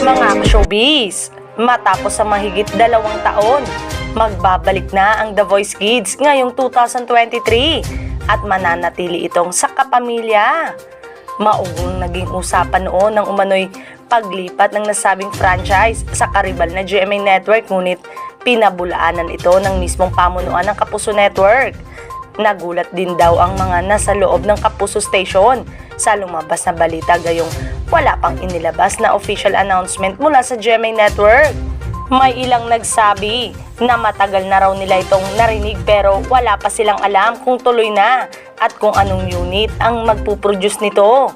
Mga showbiz, matapos sa mahigit dalawang taon, magbabalik na ang The Voice Kids ngayong 2023 at mananatili itong sa kapamilya. Maugong naging usapan noon ng umano'y paglipat ng nasabing franchise sa karibal na GMA Network ngunit pinabulaanan ito ng mismong pamunuan ng Kapuso Network. Nagulat din daw ang mga nasa loob ng Kapuso Station sa lumabas na balita gayong wala pang inilabas na official announcement mula sa GMA Network. May ilang nagsabi na matagal na raw nila itong narinig pero wala pa silang alam kung tuloy na at kung anong unit ang magpuproduce nito.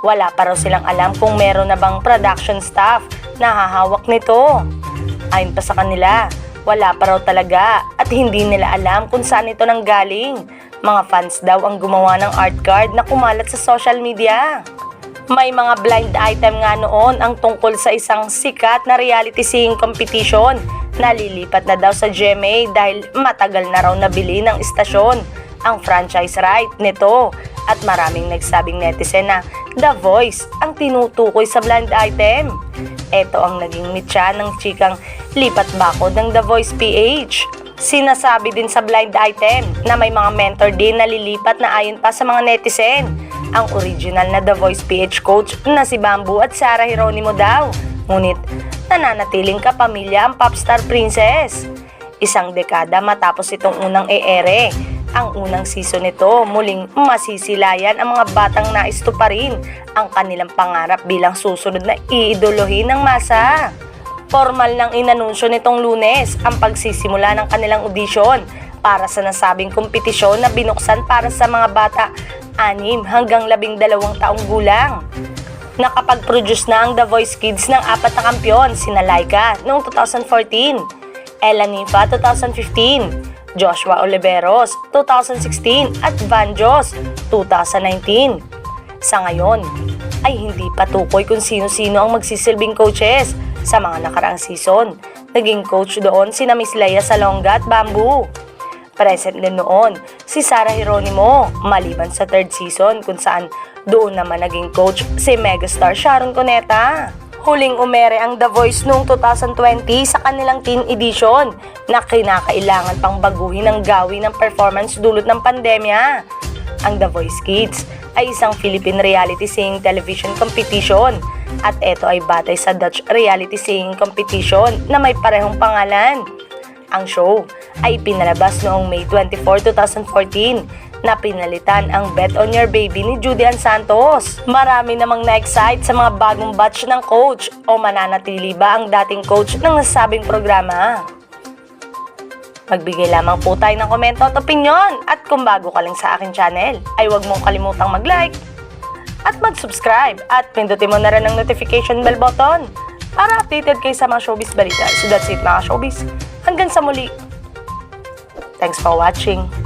Wala pa raw silang alam kung meron na bang production staff na hahawak nito. Ayon pa sa kanila, wala pa raw talaga at hindi nila alam kung saan ito nanggaling. Mga fans daw ang gumawa ng art card na kumalat sa social media. May mga blind item nga noon ang tungkol sa isang sikat na reality singing competition na lilipat na daw sa GMA dahil matagal na raw nabili ng istasyon ang franchise right nito at maraming nagsabing netizen na The Voice ang tinutukoy sa blind item. Ito ang naging mitya ng chikang lipat bakod ng The Voice PH. Sinasabi din sa blind item na may mga mentor din na lilipat na ayon pa sa mga netizen. Ang original na The Voice PH coach na si Bamboo at Sarah Geronimo daw. Ngunit nananatiling kapamilya ang popstar princess. Isang dekada matapos itong unang e-ere. Ang unang season nito, muling masisilayan ang mga batang nais pa rin ang kanilang pangarap bilang susunod na iidolohin ng masa. Formal nang inanunsyo nitong lunes ang pagsisimula ng kanilang audition para sa nasabing kompetisyon na binuksan para sa mga bata 6 hanggang 12 taong gulang. Nakapag-produce na ang The Voice Kids ng apat na kampyon, sina Laika noong 2014, Ella Ninfa 2015, Joshua Oliveros 2016 at Van Jos 2019. Sa ngayon, ay hindi pa tukoy kung sino-sino ang magsisilbing coaches sa mga nakaraang season. Naging coach doon sina Miss Leia Salonga at Bamboo. Present din noon si Sarah Geronimo maliban sa third season kung saan doon naman naging coach si megastar Sharon Cuneta. Huling umere ang The Voice noong 2020 sa kanilang teen edition na kinakailangan pang baguhin ang gawin ng performance dulot ng pandemya. Ang The Voice Kids ay isang Philippine reality singing television competition at ito ay batay sa Dutch reality singing competition na may parehong pangalan. Ang show ay pinalabas noong May 24, 2014 na pinalitan ang Bet on Your Baby ni Judean Santos. Marami namang na-excite sa mga bagong batch ng coach o mananatili ba ang dating coach ng nasabing programa. Magbigay lamang po tayo ng komento at opinion at kung bago ka lang sa akin channel ay huwag mong kalimutang mag-like at mag-subscribe at pindutin mo na rin ang notification bell button para updated kayo sa mga showbiz balita. So that's it mga showbiz. Hanggang sa muli. Thanks for watching.